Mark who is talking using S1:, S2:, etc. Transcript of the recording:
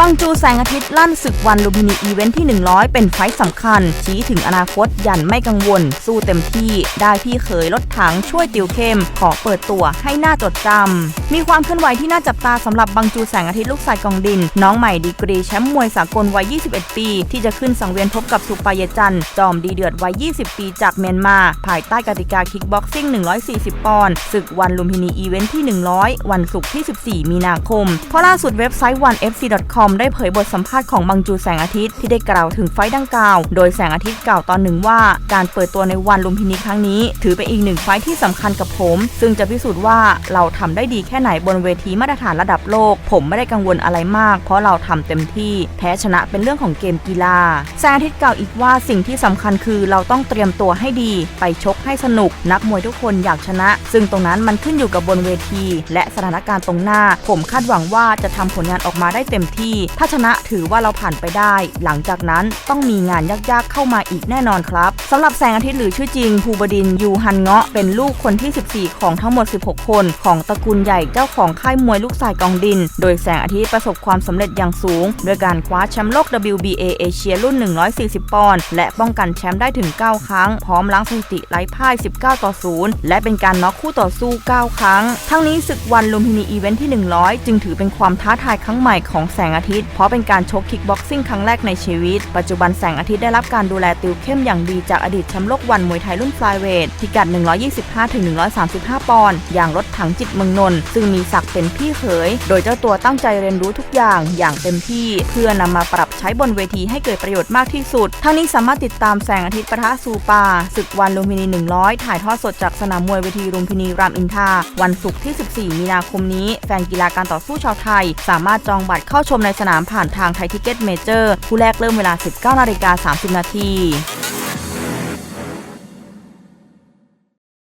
S1: บังจูแสงอาทิตย์ลั่นศึกวันลูมินีอีเวนท์ที่ 100 เป็นไฟสำคัญ ชี้ถึงอนาคตยันไม่กังวล สู้เต็มที่ได้พี่เคยรถถังช่วยติวเข้ม ขอเปิดตัวให้หน้าจดจำ มีความเคลื่อนไหวที่น่าจับตาสำหรับบังจูแสงอาทิตย์ลูกชายกองดิน น้องใหม่ดีกรีแชมป์มวยสากลวัย 21 ปี ที่จะขึ้นสังเวียนพบกับสุปายจันจอมดีเดือดวัย 20 ปีจากเมียนมา ภายใต้กติกาคิกบ็อกซิ่ง 140 ปอนด์ศึกวันลุมพินีอีเวนท์ที่ 100 วันศุกร์ที่ 14 มีนาคมเพราะล่าสุดเว็บไซต์ onefc onefc.com ได้เผยบทสัมภาษณ์ของบังจูแสงอาทิตย์ที่ได้กล่าวถึงไฟดังกล่าว โดยแสงอาทิตย์กล่าวตอนหนึ่งว่า การเปิดตัวในวันลุมพินีครั้งนี้ ถือเป็นอีกหนึ่งไฟที่สำคัญกับผม ซึ่งจะพิสูจน์ว่าเราทำได้ดีแค่ไหนบนเวทีมาตรฐานระดับโลก ผมไม่ได้กังวลอะไรมาก เพราะเราทำเต็มที่แพ้ชนะเป็นเรื่องของเกมกีฬาแสงอาทิตย์กล่าวอีกว่าสิ่งที่สำคัญคือเราต้องเตรียมตัวให้ดี ไปชกให้สนุก นักมวยทุกคนอยากชนะ ซึ่งตรงนั้นมันขึ้นอยู่กับบนเวที และสถานการณ์ตรงหน้า ผมคาดหวังว่าจะทำผลงานออกมาได้เต็มที่ถ้าชนะถือว่าเราผ่านไปได้ หลังจากนั้นต้องมีงานยากๆเข้ามาอีกแน่นอนครับสำหรับแสงอาทิตย์หรือชื่อจริงภูบดินยูฮันเงาะเป็นลูกคนที่ 14 ของทั้งหมด 16 คน ของตระกูลใหญ่เจ้าของค่ายมวยลูกสายกองดิน โดยแสงอาทิตย์ประสบความสำเร็จอย่างสูง โดยการคว้าแชมป์โลก WBA เอเชียรุ่น 140 ปอนด์และป้องกันแชมป์ได้ถึง 9 ครั้ง พร้อมล้างสถิติไร้พ่าย 19 ต่อ 0 และเป็นการน็อกคู่ต่อสู้ 9 ครั้ง ทั้งนี้ศึกวันลุมพินีอีเวนท์ที่ 100 จึงถือเป็นความท้าทายครั้งใหม่ของแสงอาทิตย์เพราะเป็นการชกคิกบ็อกซิ่งครั้งแรกในชีวิต ปัจจุบันแสงอาทิตย์ได้รับการดูแลติวเข้มอย่างดีจากอดีตแชมป์โลกวันมวยไทยรุ่นฟลายเวทพิกัด 125-135 ปอนด์ อย่างรถถังจิตเมืองนนท์ซึ่งมีศักดิ์เป็นพี่เขย โดยเจ้าตัวตั้งใจเรียนรู้ทุกอย่างอย่างเต็มที่ เพื่อนำมาปรับใช้บนเวทีให้เกิดประโยชน์มากที่สุด ทั้งนี้สามารถติดตามแสงอาทิตย์ปะทะซูปาศึกวันลุมพินี 100 ถ่ายทอดสดจากสนามมวยเวทีลุมพินีรามอินทราวันศุกร์ที่ 14 มีนาคมนี้ แฟนกีฬาการต่อสู้ชาวไทย สามารถจองบัตรเข้าชมในสนามผ่านทางไทยทิเก็ตเมเจอร์ผู้แรกเริ่มเวลา 19นาฬิกา30 นาที